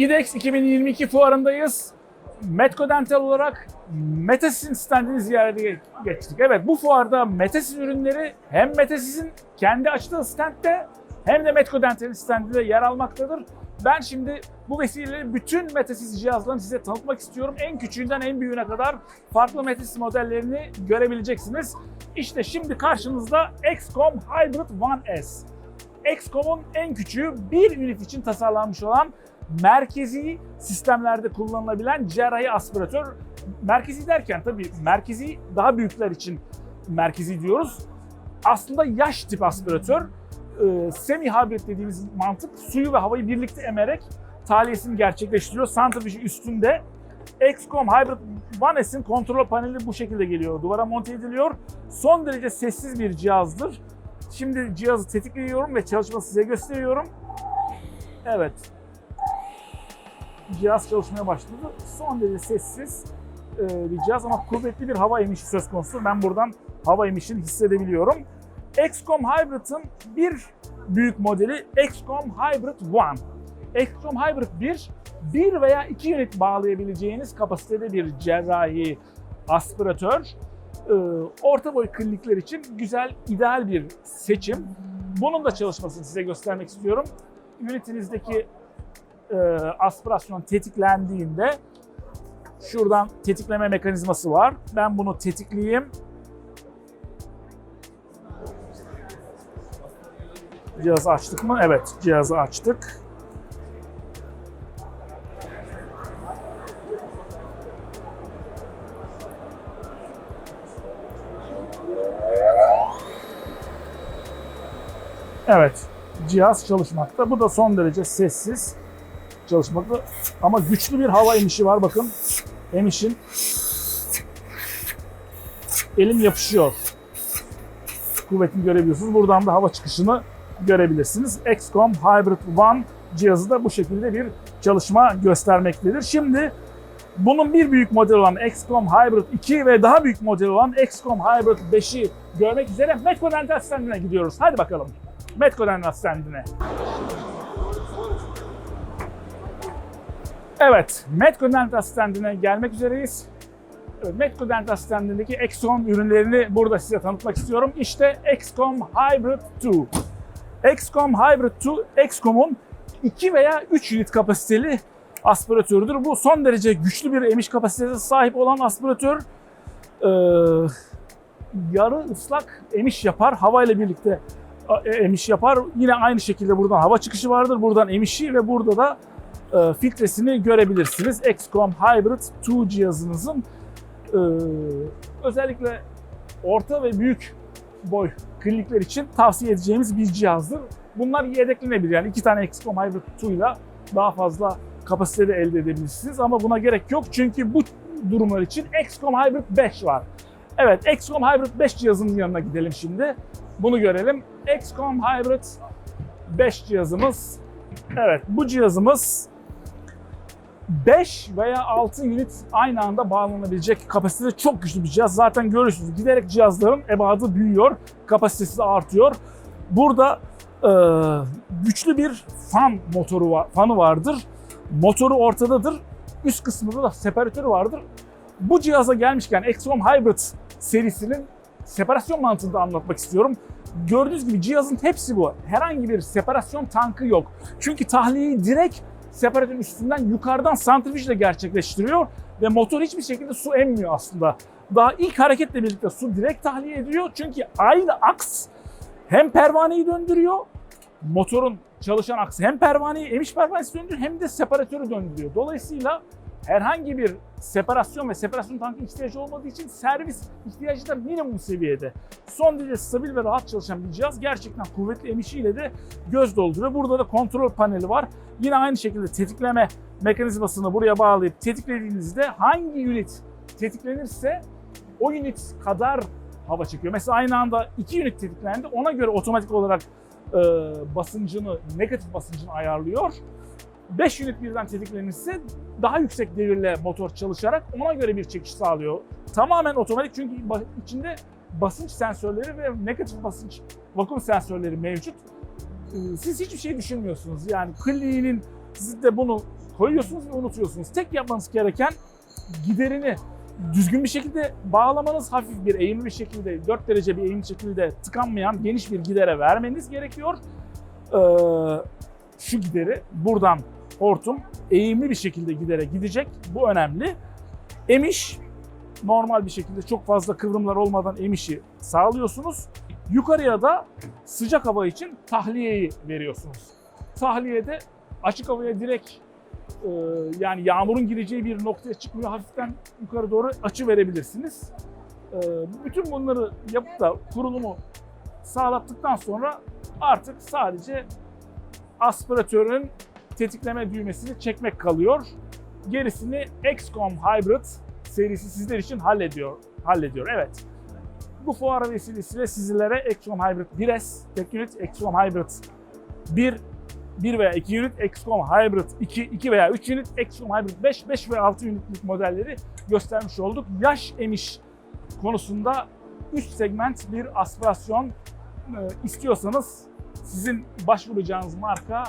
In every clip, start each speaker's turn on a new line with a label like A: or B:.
A: IDEX 2022 fuarındayız. Metco Dental olarak Metasys'in standını ziyarete geçtik. Evet bu fuarda Metasys ürünleri hem Metasys'in kendi açtığı standte hem de Metco Dental'in standında yer almaktadır. Ben şimdi bu vesileyle bütün Metasys cihazlarını size tanıtmak istiyorum. En küçüğünden en büyüğüne kadar farklı Metasys modellerini görebileceksiniz. İşte şimdi karşınızda XCOM Hybrid One S. XCOM'un en küçüğü bir ünit için tasarlanmış olan merkezi sistemlerde kullanılabilen cerrahi aspiratör. Merkezi derken tabii merkezi daha büyükler için merkezi diyoruz. Aslında yaş tip aspiratör. Ee, semi hybrid dediğimiz mantık suyu ve havayı birlikte emerek tahliyesini gerçekleştiriyor. Centrifuge üstünde XCOM Hybrid One S'in kontrol paneli bu şekilde geliyor. Duvara monte ediliyor. Son derece sessiz bir cihazdır. Şimdi cihazı tetikliyorum ve çalışmasını size gösteriyorum. Evet. Cihaz çalışmaya başladı. Son derece sessiz e, bir cihaz ama kuvvetli bir hava emişi söz konusu. Ben buradan hava emişini hissedebiliyorum. XCOM Hybrid'ın bir büyük modeli XCOM Hybrid One. XCOM Hybrid 1, 1 veya 2 unit bağlayabileceğiniz kapasitede bir cerrahi aspiratör. Ee, Orta boy klinikler için güzel, ideal bir seçim. Bunun da çalışmasını size göstermek istiyorum. Unitinizdeki e, aspirasyon tetiklendiğinde şuradan tetikleme mekanizması var. Ben bunu tetikleyeyim. Cihazı açtık mı? Evet, cihazı açtık. Evet, cihaz çalışmakta. Bu da son derece sessiz çalışmakta. Ama güçlü bir hava emişi var bakın. Emişin elim yapışıyor. Kuvvetini görebiliyorsunuz. Buradan da hava çıkışını görebilirsiniz. XCOM Hybrid One cihazı da bu şekilde bir çalışma göstermektedir. Şimdi bunun bir büyük modeli olan XCOM Hybrid 2 ve daha büyük modeli olan XCOM Hybrid 5'i görmek üzere Metco Dental Standı'na gidiyoruz. Hadi bakalım. Metco Dental Standı'na. Evet, Metco Dental Standı'na gelmek üzereyiz. Evet, Metco Dental Standı'ndaki XCOM ürünlerini burada size tanıtmak istiyorum. İşte XCOM Hybrid 2. XCOM Hybrid 2, XCOM'un 2 veya 3 unit kapasiteli aspiratörüdür. Bu son derece güçlü bir emiş kapasitesine sahip olan aspiratör. Ee, yarı ıslak emiş yapar. Hava ile birlikte e, emiş yapar. Yine aynı şekilde buradan hava çıkışı vardır. Buradan emişi ve burada da e, filtresini görebilirsiniz. XCOM Hybrid 2 cihazınızın e, özellikle orta ve büyük boy klinikler için tavsiye edeceğimiz bir cihazdır. Bunlar yedeklenebilir. Yani iki tane XCOM Hybrid 2 ile daha fazla kapasite de elde edebilirsiniz. Ama buna gerek yok çünkü bu durumlar için XCOM Hybrid 5 var. Evet, XCOM Hybrid 5 cihazının yanına gidelim şimdi. Bunu görelim. XCOM Hybrid 5 cihazımız. Evet, bu cihazımız 5 veya 6 unit aynı anda bağlanabilecek kapasitede çok güçlü bir cihaz. Zaten görüyorsunuz giderek cihazların ebadı büyüyor, kapasitesi artıyor. Burada e, güçlü bir fan motoru var, fanı vardır. Motoru ortadadır. Üst kısmında da separatörü vardır. Bu cihaza gelmişken XCOM Hybrid serisinin separasyon mantığını da anlatmak istiyorum. Gördüğünüz gibi cihazın hepsi bu. Herhangi bir separasyon tankı yok. Çünkü tahliyeyi direkt separatörün üstünden yukarıdan santrifüjle gerçekleştiriyor ve motor hiçbir şekilde su emmiyor aslında. Daha ilk hareketle birlikte su direkt tahliye ediyor. Çünkü aynı aks hem pervaneyi döndürüyor, motorun çalışan aksı hem pervaneyi, emiş pervanesi döndürüyor hem de separatörü döndürüyor. Dolayısıyla herhangi bir separasyon ve separasyon tankı ihtiyacı olmadığı için servis ihtiyacı da minimum seviyede. Son derece stabil ve rahat çalışan bir cihaz. Gerçekten kuvvetli emişiyle de göz dolduruyor. Burada da kontrol paneli var. Yine aynı şekilde tetikleme mekanizmasını buraya bağlayıp tetiklediğinizde hangi unit tetiklenirse o unit kadar hava çekiyor. Mesela aynı anda iki unit tetiklendi. Ona göre otomatik olarak e, basıncını, negatif basıncını ayarlıyor. 5 unit birden tetiklenirse daha yüksek devirle motor çalışarak ona göre bir çekiş sağlıyor. Tamamen otomatik çünkü içinde basınç sensörleri ve negatif basınç vakum sensörleri mevcut. Ee, Siz hiçbir şey düşünmüyorsunuz. Yani kliniğinin siz de bunu koyuyorsunuz ve unutuyorsunuz. Tek yapmanız gereken giderini düzgün bir şekilde bağlamanız, hafif bir eğimli bir şekilde, 4 derece bir eğimli şekilde tıkanmayan geniş bir gidere vermeniz gerekiyor. Ee, şu gideri buradan hortum eğimli bir şekilde gidere gidecek. Bu önemli. Emiş normal bir şekilde çok fazla kıvrımlar olmadan emişi sağlıyorsunuz. Yukarıya da sıcak hava için tahliyeyi veriyorsunuz. Tahliyede açık havaya direkt e, yani yağmurun gireceği bir noktaya çıkmıyor. Hafiften yukarı doğru açı verebilirsiniz. E, bütün bunları yapıp da kurulumu sağlattıktan sonra artık sadece aspiratörün tetikleme düğmesini çekmek kalıyor. Gerisini XCOM Hybrid serisi sizler için hallediyor. Hallediyor. Evet. Bu fuar vesilesiyle sizlere XCOM Hybrid 1S, tek unit XCOM Hybrid 1 1 veya 2 unit XCOM Hybrid 2, 2 veya 3 unit XCOM Hybrid 5, 5 ve 6 unitlik modelleri göstermiş olduk. Yaş emiş konusunda üst segment bir aspirasyon e, istiyorsanız sizin başvuracağınız marka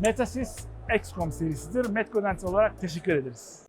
A: Metasys XCOM serisidir. Metcodent olarak teşekkür ederiz.